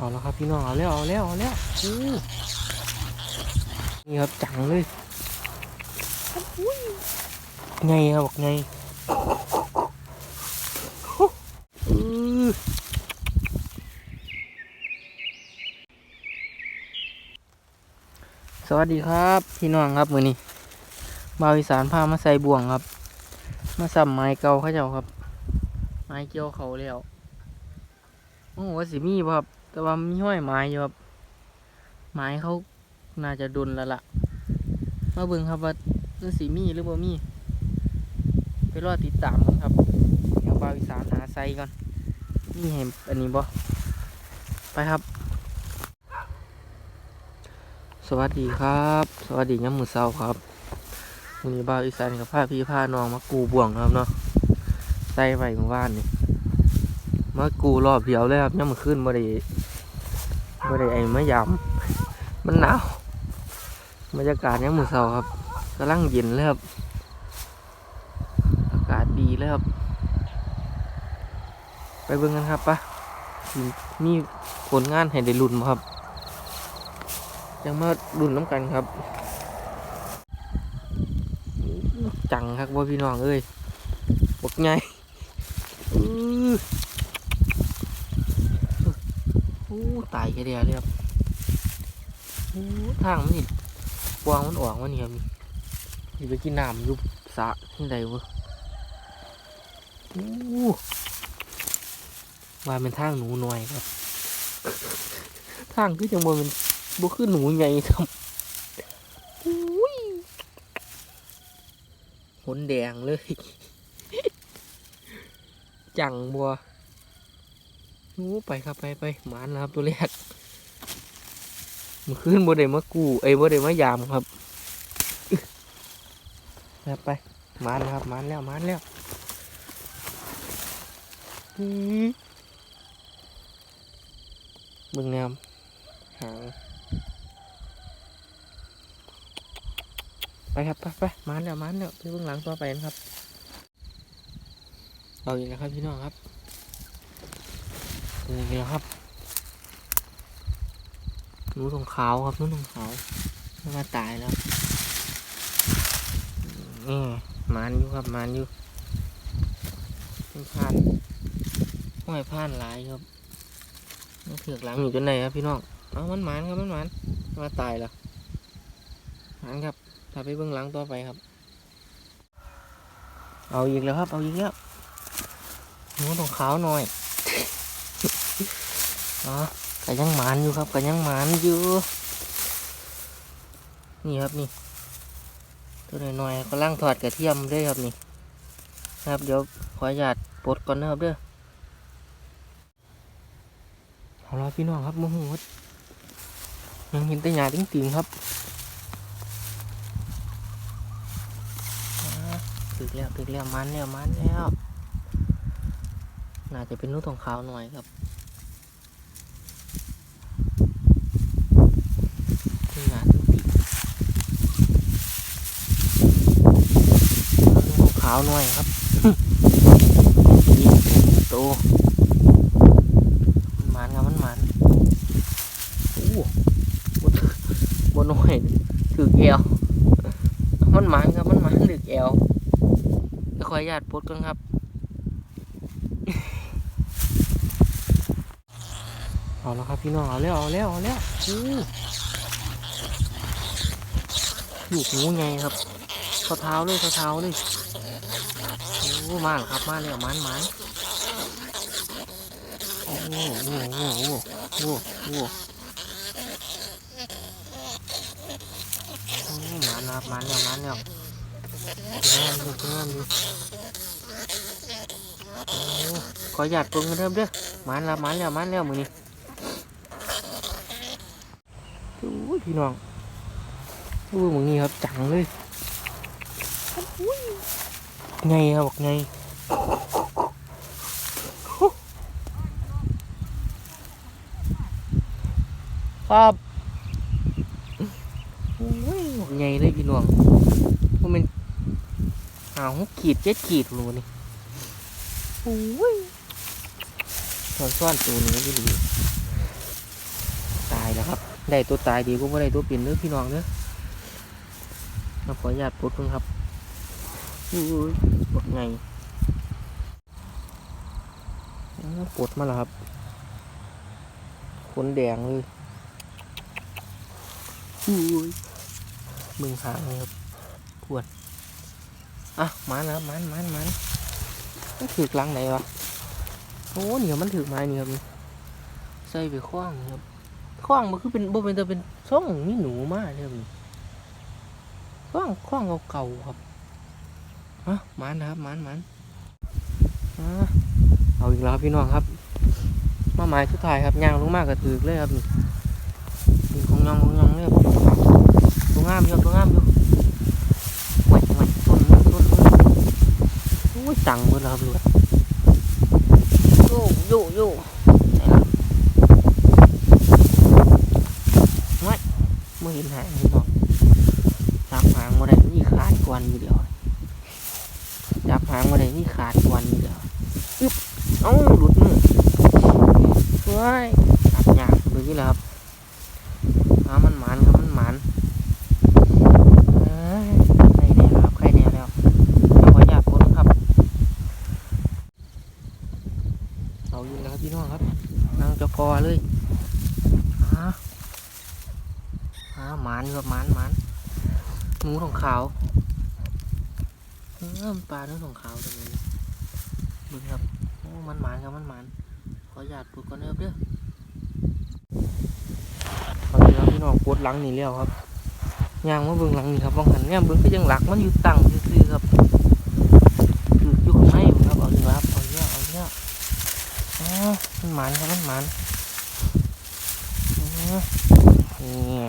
เอาแล้วครับพี่น้องเอาแล้วเอาแล้วเอาแล้วนี่ครับจังเลยไงครับบอกไงสวัสดีครับพี่น้องครับมือนี้บาวอีสานพามาใส่บ่วงครับ มาสัมไม้เก่าเขาเจ้าครับ ไม้เกี่ยวเขาแล้วโอ้ว่าสิมีบ่ครับ แต่ว่ามีห้อยไม้อยู่ครับไม้เขาน่าจะดุนแล้วล่ะ มาเบิ่งครับว่าเสีมีหรือบ่มี ไปรอติดตามกันครับเดี๋ยวบาวอีสานหาไซก่อนนี่เห็นอันนี้บ่ไปครับ สวัสดีครับ สวัสดีย้ำมือเศร้าครับวันนี้บาวอีสานกับผ้าพี่ผ้าน้องมากูบ่วงครับเนาะใส่ไว้เมื่านนี่มากูรอบเดียวเลยครับย้ำมือขึ้นบ่ได้ บ่ได้ไอ้มะยำมันหนาวบรรยากาศย้ำมือเศร้าครับกำลังเย็นเลยครับ อากาศดีเลยครับ ไปเบิ่งกันครับปะมีผลงานให้ได้ลุ้นครับ ยังมาลุ้นน้ำกันครับ จังครับว่าพี่น้องเอ้ยบกไงอื้ออู้ ตายแค่เดียวเลยครับทางมันนี่วางมันออกมันนี่ครับนี่ไปกินน้ำยุบสะที่ใดวะอู้ว่าเป็นทางหนูหน่อยครับ ทางคือจังบนเป็นบุคือหนูใหญ่ครับอุ้ยหนแดงเลย จังบัว นูไปครับไปไปหมานแล้วครับตัวแรกมันขึ้นบนไดมากูเอ้บนไดมายามครับครับไปมานแล้วครับมานแล้วมานแล้วอื้อมึงแนมหางไปครับไปไปมาแล้วมาแล้วไปเบื้องหลังต่อไปนะครับ เอาอีกแล้วครับพี่น้องครับ เอาอีกแล้วครับหนูทองขาวครับหนูทองขาวไม่มาตายแล้วนี่มานอยู่ครับมานอยู่เป็นผ่านห้อยผ่านหลายครับมันเถือกหลังอยู่จนไหนครับพี่น้องเอามันหมานครับมันหมานมาตายแล้วหมานครับถ้าไปเบื้องหลังต่อไปครับ เอาอีกแล้วครับ เอาอีกแล้วหนูต้องขาวหน่อย อ๋อก็ยังหมานอยู่ครับก็ยังหมานอยู่ นี่ครับนี่ ตัวหน่อยๆก็ล่างถอดกระเทียมด้วยครับนี่ครับเดี๋ยวขออนุญาตปลดก่อนนะครับเด้อเอาละพี่น้องครับโมโหดยังเห็นแต่หยาติ้งติงๆครับอ่าถึกแล้วถึกแล้วมันแล้วมันแล้ว น่าจะเป็นลูกทองขาวหน่อยครับ นี่หยาติ้งติงลูกขาวหน่อยครับนี่โตมันหมันครับมันหมันโอ้บนบนหน่อยถือแอวมันหมันครับมันหมันถือแอวเดี๋ยวขออนุญาตปลดก่อนครับเอาแล้วครับพี่น้องเอาแล้วเอาแล้วเอาแล้วอู้ ลูกหมูไงครับข้อเท้าเลยข้อเท้าเลยโอ้มาครับมาแล้วมันมันโอ้โหโอ้โหโอ้โหโอ้โหโอ้โหมันครับมันแล้วมันแล้วงามอยู่งามอยู่โอ้ขอหยาดตรงกันเริ่มเด้อมันแล้วมันแล้วมันแล้วมือนี้โอ้ยพี่น้อง ดูมือนี้ครับจังเลยไงครับบอกไงครับโอ้ยบอกไงเลยพี่น้องว่ามันอ้าวขีดเจ็ดขีดรูนี่โอ้ยซ่อนซ่อนตัวนี้พี่หลีได้ตัวตายดีก็ไม่ได้ตัวเป็นเด้อพี่น้องเด้อ เราขออนุญาตปลดครับอุ้ยปลดไงอ้าวดมาแล้วครับขนแดงเลยอุ้ยมึงหางเลยครับปวดอะมันนะมันมันมันมันถือกลางไหนวะโอ้เนี่ยมันถือไม้นี่ครับนี่ใส่ไปคว้างครับคว้างมันคือเป็นบ่เป็นแต่เป็นช่องมีหนูมากเลยครับ คว้างคว้างเก่าๆครับอะมันนะครับมันมันเอาอีกแล้วครับพี่น้องครับ มาหมายสุดท้ายครับย่างลงมากกระถือเลยครับนี่ของยองของยองเลยครับตัวงามอยู่ตัวงามอยู่ไหวไหวต้นมือต้นมือโอ้ยจังหมดแล้วครับลูกโยโยโยไม่ไม่เมื่อเห็นหางพี่น้องจับหางมาได้นี่ขาดก วันเดียวจับหางมาได้นี่ขาดกวนเดียวอึ๊บเอ้าหลุดมือว้ายอัดยากดูนี่แหละครับอามันหมันครับมันหมันเอ้ยใครแน่แล้วครับใครแน่แล้วเอาขออยากพ้นครับเอาอยู่แล้วครับพี่น้องครับนั่งจะพอเลยฮะฮะหมันครับหมันหมันหนูของขาว เออมันปลาเนื้อของขาตรงนี้บึงครับโอ้มันหมันครับมันหมันขออนุญาตปวดก่อนนะครับเด้อตอนนี้ครับพี่น้องปวดหลังนี่แล้วครับยางมาบิ่งหลังนี่ครับบางหันเนี่ยบิ่งก็ยังหลักมันอยู่ตั้งซื่อครับคืออยู่ข้างในครับเอาเนื้อครับเอาเนื้อเอาเนื้ออ๋อมันหมันครับมันหมันอ๋อนี่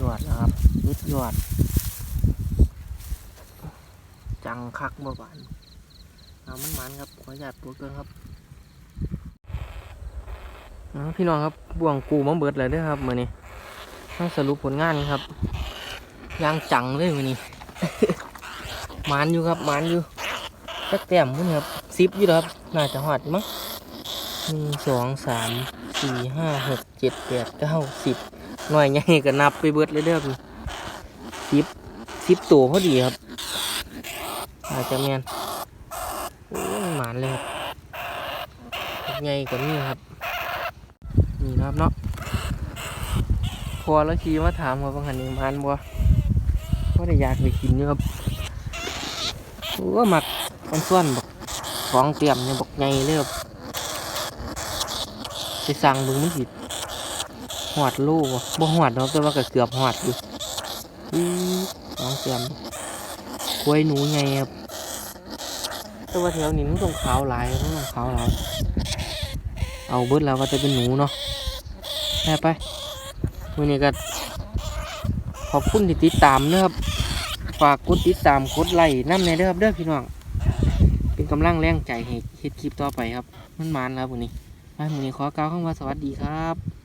ยอดนะครับยึดหยอด จังคักเมื่อวานเอามันมันครับ ขออนุญาตปวดก่อนครับพี่น้องครับบ่วงกูมาเบิดเลยด้อครับมือนี้มาสรุปผลงานครับยางจังเลยมือนี้มานอยู่ครับมานอยู่สักแต้มพุ่นครับซิปอยู่แล้วครับน่าจะหอดมั้งหนึ่งสองสามสี่ห้าหกเจ็ดแปดเก้าสิบหน่อยใหญ่ก็นับไปเบิดเลยเด้อสิบสิบตัวพอดีครับ อาจจะแมนโอ้หมานเลยครับใหญ่กว่านี้ครับ นี่นะครับเนาะพอแล้วขี่มาถามว่าบางหันนี่มันบ่ว่าได้อยากไปกินอยู่ครับโอ้หมักมันส่วนบอกของเตรียมเนี่ยบอกไงเลยครับไปสั่งเบึงมันสิหอดลูกบ่หอดเนาะแต่ว่าก็เกือบหอดอยู่อื้อของเตรียมกล้วยหนูไงครับ แต่ว่าแถวนี้มันต้องขาวหลายมันต้องขาวหลายเอาเบิดแล้วก็จะเป็นหนูเนาะแม่ไปมือนี้ก็ขอบคุณที่ติดตามเด้อครับฝากกดติดตามกดไลค์น้ำในเด้อครับเด้อพี่น้องเป็นกำลังแรงใจให้เฮ็ดคลิปต่อไปครับมันมานแล้วมือนี้ไปมือนี้ขอกล่าวคำว่าสวัสดีครับ